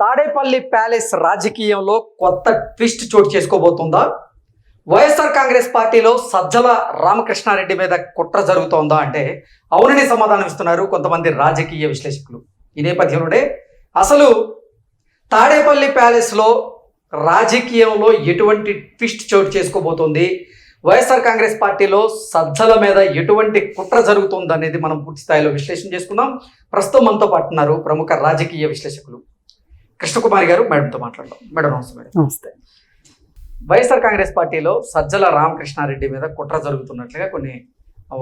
Tadepalli palace రాజకీయంలో కొత్త twist చోటు చేసుకోబోతుందా? వైఎస్ఆర్ కాంగ్రెస్ పార్టీలో సజ్జల రామకృష్ణారెడ్డి మీద కుట్ర జరుగుతోందా అంటే అవునని సమాధానం ఇస్తున్నారు కొంతమంది రాజకీయ విశ్లేషకులు. ఈ నేపథ్యంలోనే అసలు తాడేపల్లి ప్యాలెస్లో రాజకీయంలో ఎటువంటి ట్విస్ట్ చోటు చేసుకోబోతోంది? వైఎస్ఆర్ కాంగ్రెస్ పార్టీలో సజ్జల మీద ఎటువంటి కుట్ర జరుగుతుంది అనేది మనం పూర్తి స్థాయిలో విశ్లేషణ చేసుకుందాం. ప్రస్తుతం మనతో పాటున్నారు ప్రముఖ రాజకీయ విశ్లేషకులు. కృష్ణకుమారి గారు మేడంతో మాట్లాడదాం. మేడం నమస్తే మేడం. నమస్తే. వైఎస్ఆర్ కాంగ్రెస్ పార్టీలో సజ్జల రామకృష్ణారెడ్డి మీద కుట్ర జరుగుతున్నట్లుగా కొన్ని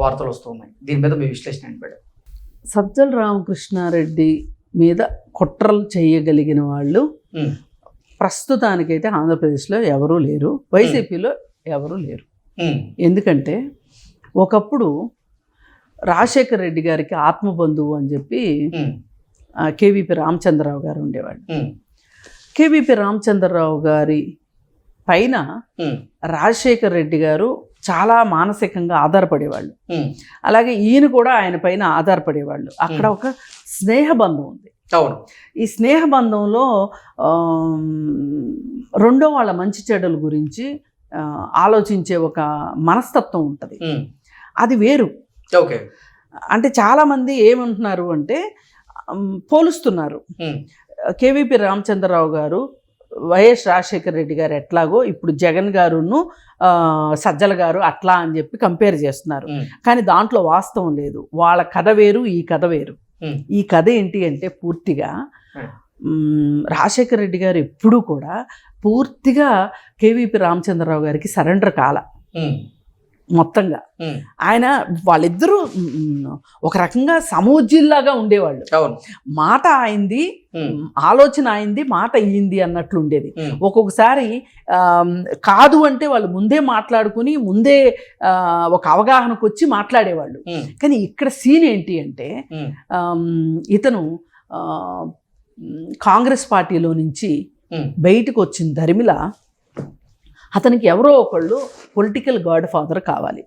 వార్తలు వస్తున్నాయి దీని మీద మీ విశ్లేషణ ఏంటి మేడం? సజ్జల రామకృష్ణారెడ్డి మీద కుట్రలు చేయగలిగిన వాళ్ళు ప్రస్తుతానికైతే ఆంధ్రప్రదేశ్లో ఎవరూ లేరు. వైసీపీలో ఎవరూ లేరు. ఎందుకంటే ఒకప్పుడు రాజశేఖర్ రెడ్డి గారికి ఆత్మబంధువు అని చెప్పి కేవీపీ రామచంద్రరావు గారు ఉమ్, కేవీపీ రామచంద్రరావు గారి పైన రాజశేఖర్ రెడ్డి గారు చాలా మానసికంగా ఆధారపడేవాళ్ళు. అలాగే ఈయన కూడా ఆయన పైన ఆధారపడేవాళ్ళు. అక్కడ ఒక స్నేహబంధం ఉంది. అవును. ఈ స్నేహబంధంలో రెండో వాళ్ళ మంచి చెడుల గురించి ఆలోచించే ఒక మనస్తత్వం ఉంటుంది. అది వేరు. ఓకే. అంటే చాలామంది ఏమంటున్నారు అంటే పోలుస్తున్నారు. కేవీపీ రామచంద్రరావు గారు వైఎస్ రాజశేఖర రెడ్డి గారు ఎట్లాగో ఇప్పుడు జగన్ గారును సజ్జల గారు అట్లా అని చెప్పి కంపేర్ చేస్తున్నారు. కానీ దాంట్లో వాస్తవం లేదు. వాళ్ళ కథ వేరు ఈ కథ వేరు. ఈ కథ ఏంటి అంటే పూర్తిగా రాజశేఖర రెడ్డి గారు ఎప్పుడూ కూడా పూర్తిగా కేవీపీ రామచంద్రరావు గారికి సరెండర్ కాల. మొత్తంగా. ఆయన వాళ్ళిద్దరూ ఒక రకంగా సమూజ్జిల్లాగా ఉండేవాళ్ళు. మాట అయింది ఆలోచన అయింది మాట అయ్యింది అన్నట్లు ఉండేది. ఒక్కొక్కసారి కాదు అంటే వాళ్ళు ముందే మాట్లాడుకుని ముందే ఒక అవగాహనకు వచ్చి మాట్లాడేవాళ్ళు కానీ ఇక్కడ సీన్ ఏంటి అంటే ఇతను కాంగ్రెస్ పార్టీలో నుంచి బయటకు వచ్చిన ధర్మిల అతనికి ఎవరో ఒకళ్ళు పొలిటికల్ గాడ్ ఫాదర్ కావాలి.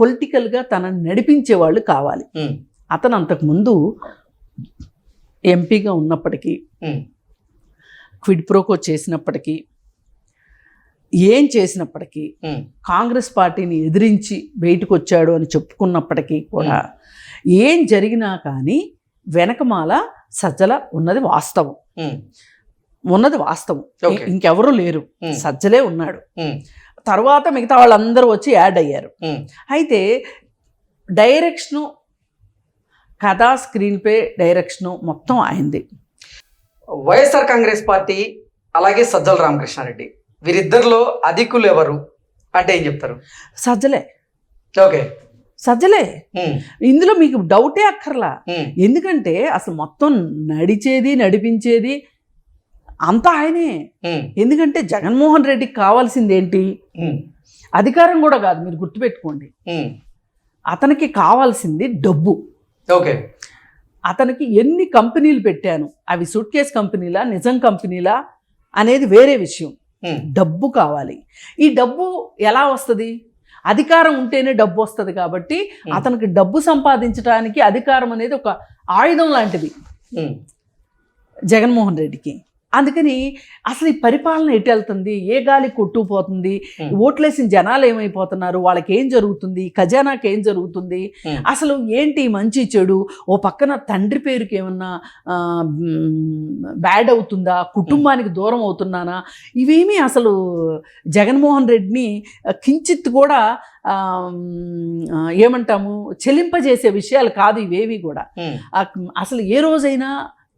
పొలిటికల్గా తనని నడిపించే వాళ్ళు కావాలి. అతను అంతకుముందు ఎంపీగా ఉన్నప్పటికీ క్విడ్ ప్రోకో చేసినప్పటికీ ఏం చేసినప్పటికీ కాంగ్రెస్ పార్టీని ఎదిరించి బయటకు వచ్చాడు అని చెప్పుకున్నప్పటికీ కూడా ఏం జరిగినా కానీ వెనకమాల సజ్జల ఉన్నది వాస్తవం. ఉన్నది వాస్తవం. ఇంకెవరూ లేరు. సజ్జలే ఉన్నాడు. తర్వాత మిగతా వాళ్ళందరూ వచ్చి యాడ్ అయ్యారు. అయితే డైరెక్షను కథా స్క్రీన్ పే డైరెక్షను మొత్తం అయింది. వైఎస్ఆర్ కాంగ్రెస్ పార్టీ అలాగే సజ్జల రామకృష్ణారెడ్డి. వీరిద్దరిలో అధికులు ఎవరు? అంటే ఏం చెప్తారు? సజ్జలే. ఓకే. సజ్జలే. ఇందులో మీకు డౌటే అక్కర్లా. ఎందుకంటే అసలు మొత్తం నడిచేది నడిపించేది అంతా ఆయనే. ఎందుకంటే జగన్మోహన్ రెడ్డికి కావాల్సింది ఏంటి అధికారం కూడా కాదు మీరు గుర్తుపెట్టుకోండి. అతనికి కావాల్సింది డబ్బు. ఓకే. అతనికి ఎన్ని కంపెనీలు పెట్టాను అవి సూట్ కేస్ కంపెనీలా నిజం కంపెనీలా అనేది వేరే విషయం. డబ్బు కావాలి. ఈ డబ్బు ఎలా వస్తుంది? అధికారం ఉంటేనే డబ్బు వస్తుంది కాబట్టి. అతనికి డబ్బు సంపాదించడానికి అధికారం అనేది ఒక ఆయుధం లాంటిది. జగన్మోహన్ రెడ్డికి. అందుకని అసలు ఈ పరిపాలన ఎటు వెళ్తుంది? ఏ గాలి కొట్టుకుపోతుంది. ఓట్లేసిన జనాలు ఏమైపోతున్నారు? వాళ్ళకి ఏం జరుగుతుంది? ఖజానాకి ఏం జరుగుతుంది. అసలు ఏంటి మంచి చెడు? ఓ పక్కన తండ్రి పేరుకి ఏమన్నా బ్యాడ్ అవుతుందా? కుటుంబానికి దూరం అవుతున్నానా? ఇవేమీ అసలు జగన్మోహన్ రెడ్డిని కించిత్ కూడా ఏమంటాము? చెలింపజేసే విషయాలు కాదు ఇవేవి కూడా. అసలు ఏ రోజైనా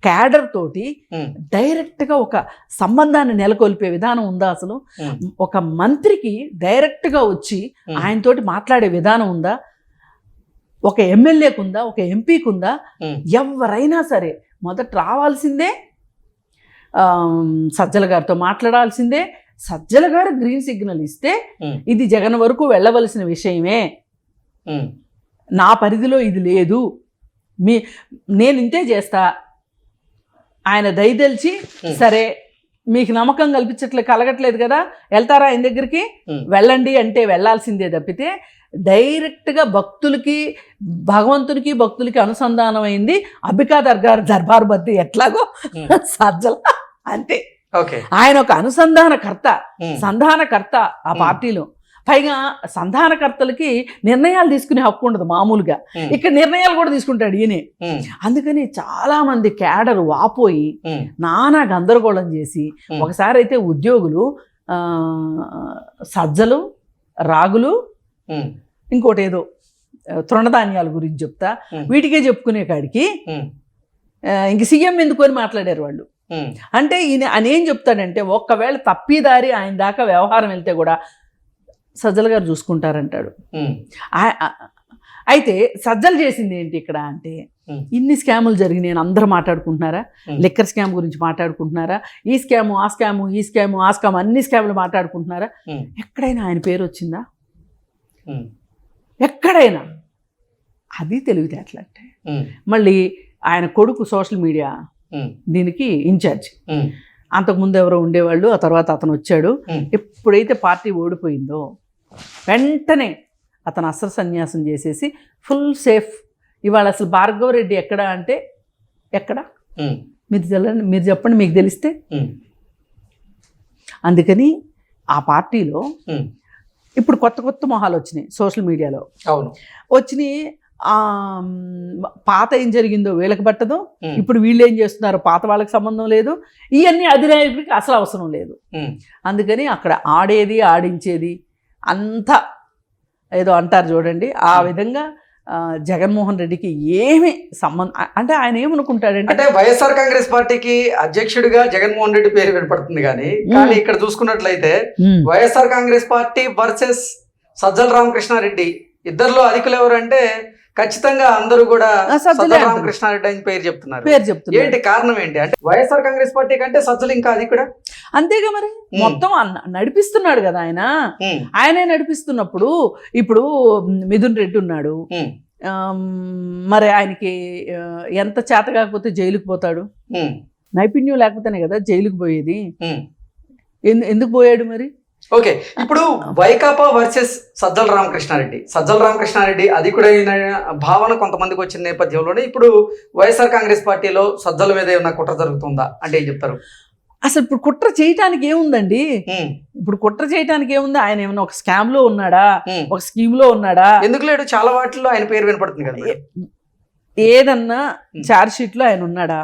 క్యాడర్ తోటి ఉమ్, డైరెక్ట్గా ఒక సంబంధాన్ని నెలకొల్పే విధానం ఉందా అసలు? ఒక మంత్రికి డైరెక్ట్గా వచ్చి ఉమ్, ఆయనతోటి మాట్లాడే విధానం ఉందా? ఒక ఎమ్మెల్యేకు ఉందా? ఒక ఎంపీకి ఉందా? ఉమ్, ఎవరైనా సరే మొదట రావాల్సిందే సజ్జల గారితో మాట్లాడాల్సిందే సజ్జల గారు గ్రీన్ సిగ్నల్ ఇస్తే ఇది జగన్ వరకు వెళ్ళవలసిన విషయమే. నా పరిధిలో ఇది లేదు. మీ నేను ఇంతే చేస్తా. ఆయన దయదలిచి. సరే మీకు నమ్మకం కల్పించట్లే కలగట్లేదు కదా వెళ్తారా ఆయన దగ్గరికి. వెళ్ళండి అంటే వెళ్ళాల్సిందే తప్పితే డైరెక్ట్గా భక్తులకి భగవంతునికి భక్తులకి అనుసంధానమైంది అంబికా దర్గార్ దర్బార్ బద్ది ఎట్లాగో. సజ్జల అంతే ఓకే ఆయన ఒక అనుసంధానకర్త సంధానకర్త ఆ. పార్టీలో పైగా సంధానకర్తలకి నిర్ణయాలు తీసుకునే హక్కు ఉండదు మామూలుగా. ఇక్కడ నిర్ణయాలు కూడా తీసుకుంటాడు ఈయనే. అందుకని చాలా మంది క్యాడర్ వాపోయి నానా గందరగోళం చేసి. ఒకసారి అయితే ఉద్యోగులు సజ్జలు రాగులు ఇంకోటి ఏదో తృణధాన్యాల గురించి చెప్తా. వీటికే చెప్పుకునే కాడికి ఇంక సీఎం ఎందుకు అని మాట్లాడారు వాళ్ళు. అంటే ఈయన ఆయన ఏం చెప్తాడంటే ఒక్కవేళ తప్పిదారి ఆయన దాకా వ్యవహారం వెళ్తే కూడా సజ్జల గారు చూసుకుంటారంటాడు. అయితే సజ్జలు చేసింది ఏంటి ఇక్కడ అంటే. ఇన్ని స్కాములు జరిగినాయి అందరూ మాట్లాడుకుంటున్నారా. లిక్కర్ స్కామ్ గురించి మాట్లాడుకుంటున్నారా? ఈ స్కాము ఆ స్కాము ఈ స్కాము ఆ స్కామ్ అన్ని స్కాములు మాట్లాడుకుంటున్నారా? ఎక్కడైనా ఆయన పేరు వచ్చిందా? ఎక్కడైనా. అది తెలివితేటలు అంటే. మళ్ళీ ఆయన కొడుకు సోషల్ మీడియా దీనికి ఇన్ఛార్జ్ అంతకుముందు ఎవరో ఉండేవాళ్ళు ఆ తర్వాత అతను వచ్చాడు. ఎప్పుడైతే పార్టీ ఓడిపోయిందో వెంటనే అతను అస్త్ర సన్యాసం చేసేసి ఫుల్ సేఫ్. ఇవాళ అసలు భార్గవ రెడ్డి ఎక్కడ అంటే ఎక్కడ? మీరు తెలండి మీరు చెప్పండి మీకు తెలిస్తే. అందుకని ఆ పార్టీలో ఇప్పుడు కొత్త కొత్త మొహాలు వచ్చినాయి సోషల్ మీడియాలో. అవును. వచ్చినాయి పాత ఏం జరిగిందో వీళ్ళకి పట్టదు. ఇప్పుడు వీళ్ళు ఏం చేస్తున్నారు? పాత వాళ్ళకి సంబంధం లేదు. ఇవన్నీ అధినాయకుడికి అసలు అవసరం లేదు. అందుకని అక్కడ ఆడేది ఆడించేది అంతా ఏదో అంటారు చూడండి. ఆ విధంగా జగన్మోహన్ రెడ్డికి ఏమి సంబంధం అంటే ఆయన ఏమనుకుంటాడంటే అంటే వైఎస్ఆర్ కాంగ్రెస్ పార్టీకి అధ్యక్షుడిగా జగన్మోహన్ రెడ్డి పేరు వినపడుతుంది కానీ కానీ ఇక్కడ చూసుకున్నట్లయితే YSR Congress party versus Sajjala Ramakrishna Reddy ఇద్దరిలో అధికులు ఎవరంటే ఖచ్చితంగా అందరూ కూడా. రామకృష్ణారెడ్డి అని పేరు చెప్తున్నారు. పేరు చెప్తున్నారు. ఏంటి కారణం ఏంటి? అంటే వైఎస్ఆర్ కాంగ్రెస్ పార్టీ కంటే సజ్జలు ఇంకా అధికుడా అంతేగా మరి? మొత్తం అన్న- నడిపిస్తున్నాడు కదా ఆయన. ఆయనే నడిపిస్తున్నప్పుడు ఇప్పుడు మిథున్ రెడ్డి ఉన్నాడు. మరి ఆయనకి ఎంత చేత కాకపోతే జైలుకి పోతాడు. నైపుణ్యం లేకపోతేనే కదా జైలుకి పోయేది. ఎందుకు పోయాడు మరి? ఓకే ఇప్పుడు వైకాపా వర్సెస్ సజ్జల రామకృష్ణారెడ్డి. సజ్జల రామకృష్ణారెడ్డి అధికుడైన భావన కొంతమందికి వచ్చిన నేపథ్యంలోనే ఇప్పుడు వైఎస్ఆర్ కాంగ్రెస్ పార్టీలో సజ్జల మీద ఏమైనా కుట్ర జరుగుతుందా? అంటే ఏం చెప్తారు? అసలు ఇప్పుడు కుట్ర చేయటానికి ఏముందండి? ఇప్పుడు కుట్ర చేయటానికి ఏముంది? ఆయన ఏమన్నా ఒక స్కామ్లో ఉన్నాడా. ఒక స్కీమ్లో ఉన్నాడా? ఎందుకు లేడు? చాలా వాటిల్లో ఆయన పేరు వినపడుతుంది కదా. ఏదన్నా చార్జ్ షీట్లో ఆయన ఉన్నాడా?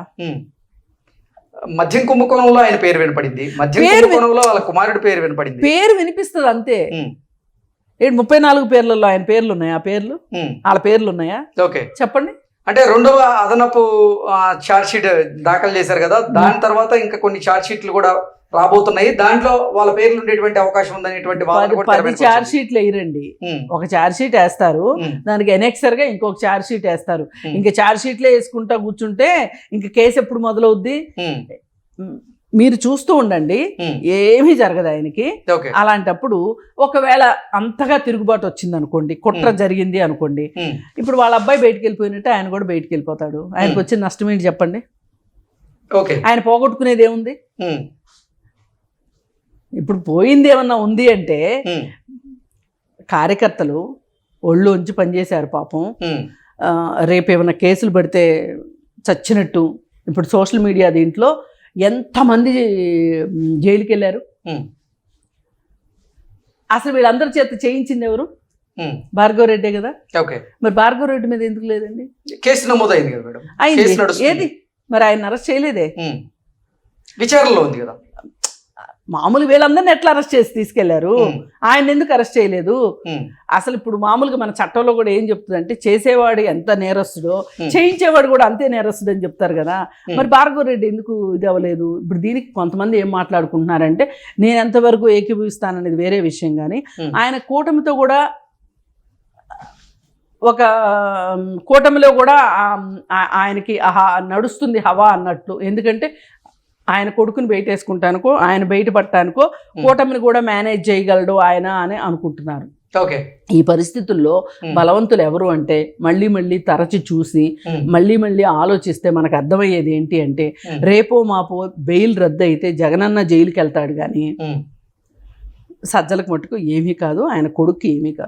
మద్యం కుంభకోణంలో ఆయన పేరు వినపడింది. విన్- కుంభకోణంలో వాళ్ళ కుమారుడి పేరు వినపడింది. పేరు వినిపిస్తుంది అంతే. ఏంటి ముప్పై నాలుగు పేర్లలో ఆయన పేర్లు ఉన్నాయా ఆ పేర్లు. వాళ్ళ పేర్లు ఉన్నాయా ఓకే. చెప్పండి. అంటే రెండవ అదనపు షీట్ దాఖలు చేశారు కదా. దాని తర్వాత ఇంకా కొన్ని షీట్లు కూడా రాబోతున్నాయి. దాంట్లో వాళ్ళ పేర్లు ఉండేటువంటి అవకాశం ఉందనేటువంటి పది చార్జ్. షీట్లు వేయరండి ఒక చార్జ్ షీట్ వేస్తారు దానికి ఎనెక్సర్గా ఇంకొక చార్జ్ షీట్ వేస్తారు ఇంకా చార్జ్ షీట్లే వేసుకుంటా కూర్చుంటే ఇంకా కేసు ఎప్పుడు మొదలవుద్ది? మీరు చూస్తూ ఉండండి. ఏమీ జరగదు ఆయనకి. అలాంటప్పుడు ఒకవేళ అంతగా తిరుగుబాటు వచ్చింది అనుకోండి కుట్ర. జరిగింది అనుకోండి ఇప్పుడు వాళ్ళ అబ్బాయి బయటికి వెళ్ళిపోయినట్టు ఆయన కూడా బయటికి వెళ్ళిపోతాడు. ఆయనకు. వచ్చిన నష్టం ఏంటి చెప్పండి? ఆయన పోగొట్టుకునేది ఏముంది? ఇప్పుడు పోయింది ఏమన్నా ఉంది అంటే కార్యకర్తలు ఒళ్ళు ఉంచి పనిచేశారు పాపం. రేపు ఏమైనా కేసులు పెడితే చచ్చినట్టు ఇప్పుడు సోషల్ మీడియా దీంట్లో ఎంతమంది జైలుకి వెళ్ళారు అసలు వీళ్ళందరి చేత చేయించింది ఎవరు? ఉమ్. భార్గవ రెడ్డే కదా? ఓకే. మరి భార్గవ రెడ్డి మీద ఎందుకు లేదండి? కేసు నమోదైంది కదా మేడం. అయింది. ఏది? మరి ఆయన అరెస్ట్ చేయలేదే. విచారణలో ఉంది కదా. మామూలు వీళ్ళందరినీ ఎట్లా అరెస్ట్ చేసి తీసుకెళ్ళారు? ఆయన ఎందుకు అరెస్ట్ చేయలేదు? అసలు ఇప్పుడు మామూలుగా మన చట్టంలో కూడా ఏం చెప్తుందంటే చేసేవాడు ఎంత నేరస్తుడో. చేయించేవాడు కూడా అంతే నేరస్తుడు అని చెప్తారు కదా. మరి భార్గవ రెడ్డి ఎందుకు ఇది అవ్వలేదు? ఇప్పుడు దీనికి కొంతమంది ఏం మాట్లాడుకుంటున్నారంటే నేను ఎంతవరకు ఏకీభవిస్తాననేది వేరే విషయం కానీ. ఆయన కూటమితో కూడా ఒక కూటమిలో కూడా ఆయనకి ఆహా నడుస్తుంది హవా అన్నట్లు. ఎందుకంటే ఆయన కొడుకుని బయటేసుకుంటానుకో ఆయన బయట పట్టానుకో కూటమిని కూడా మేనేజ్ చేయగలడు ఆయన అని అనుకుంటున్నారు ఓకే ఈ పరిస్థితుల్లో. బలవంతులు ఎవరు అంటే మళ్ళీ మళ్ళీ తరచి చూసి మళ్ళీ మళ్ళీ ఆలోచిస్తే మనకు అర్థమయ్యేది ఏంటి అంటే. రేపో మాపో బెయిల్ రద్దు అయితే జగనన్న జైలుకి వెళ్తాడు కానీ. సజ్జలకు మటుకు ఏమీ కాదు ఆయన కొడుకు ఏమీ కాదు